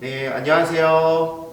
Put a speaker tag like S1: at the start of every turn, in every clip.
S1: 네, 안녕하세요.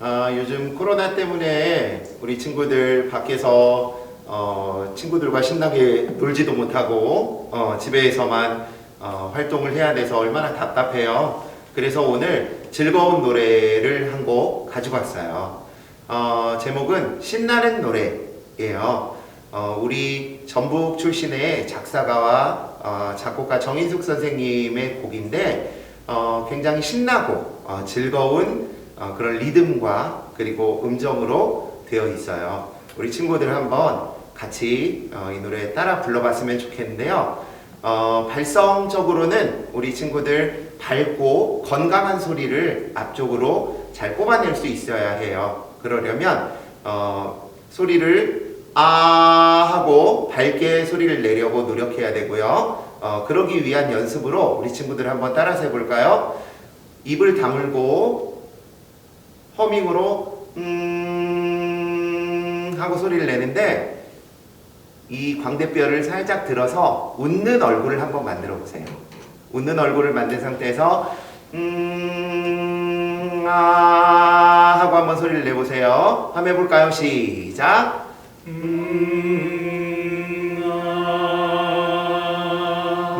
S1: 아, 요즘 코로나 때문에 우리 친구들 밖에서 어, 친구들과 신나게 놀지도 못하고 어, 집에서만 어, 활동을 해야 돼서 얼마나 답답해요. 그래서 오늘 즐거운 노래를 한 곡 가지고 왔어요. 어, 제목은 신나는 노래예요. 어, 우리 전북 출신의 작사가와 어, 작곡가 정인숙 선생님의 곡인데 어, 굉장히 신나고 어, 즐거운 어, 그런 리듬과 그리고 음정으로 되어 있어요. 우리 친구들 한번 같이 어, 이 노래 따라 불러봤으면 좋겠는데요. 어, 발성적으로는 우리 친구들 밝고 건강한 소리를 앞쪽으로 잘 뽑아낼 수 있어야 해요. 그러려면 어, 소리를 아 하고 밝게 소리를 내려고 노력해야 되고요. 어, 그러기 위한 연습으로 우리 친구들 한번 따라서 해볼까요? 입을 다물고 허밍으로 음 하고 소리를 내는데 이 광대뼈를 살짝 들어서 웃는 얼굴을 한번 만들어 보세요. 웃는 얼굴을 만든 상태에서 음, 아 하고 한번 소리를 내보세요. 한번 해볼까요? 시작.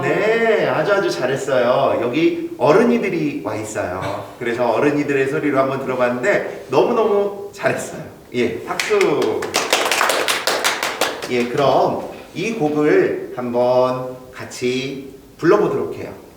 S1: 네, 아주 아주 잘했어요. 여기 어른이들이 와 있어요. 그래서 어른이들의 소리로 한번 들어봤는데 너무너무 잘했어요. 예, 박수. 예, 그럼 이 곡을 한번 같이 불러보도록 해요.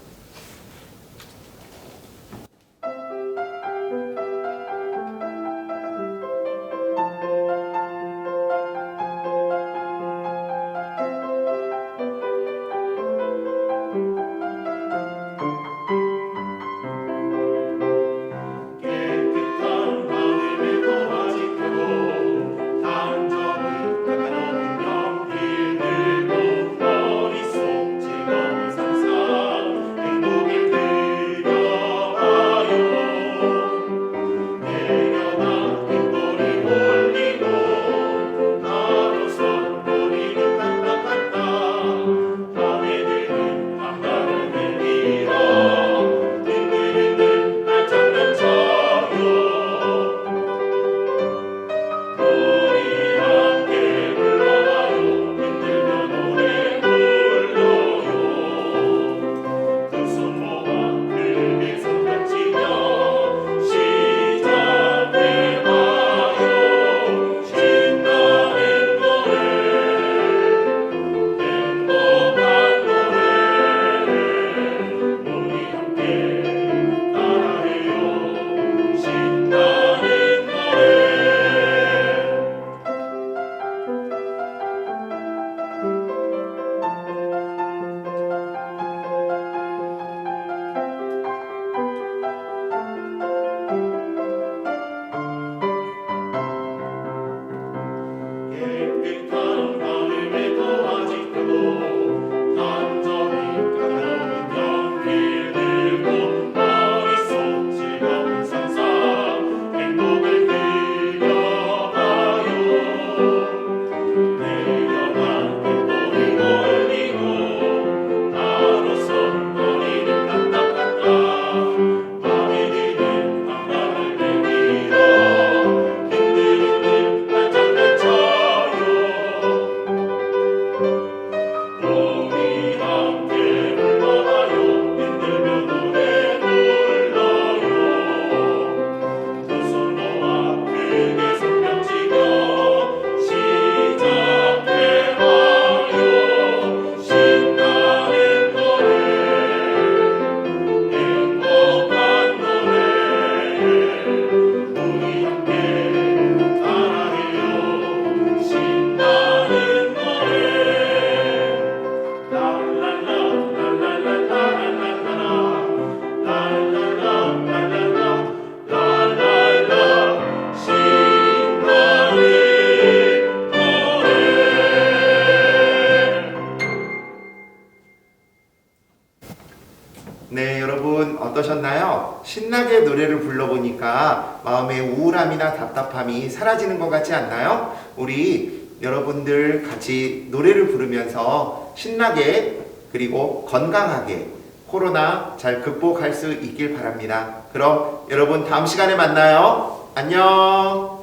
S1: 어떠셨나요? 신나게 노래를 불러보니까 마음의 우울함이나 답답함이 사라지는 것 같지 않나요? 우리 여러분들 같이 노래를 부르면서 신나게 그리고 건강하게
S2: 코로나 잘 극복할 수 있길 바랍니다. 그럼 여러분 다음 시간에 만나요. 안녕.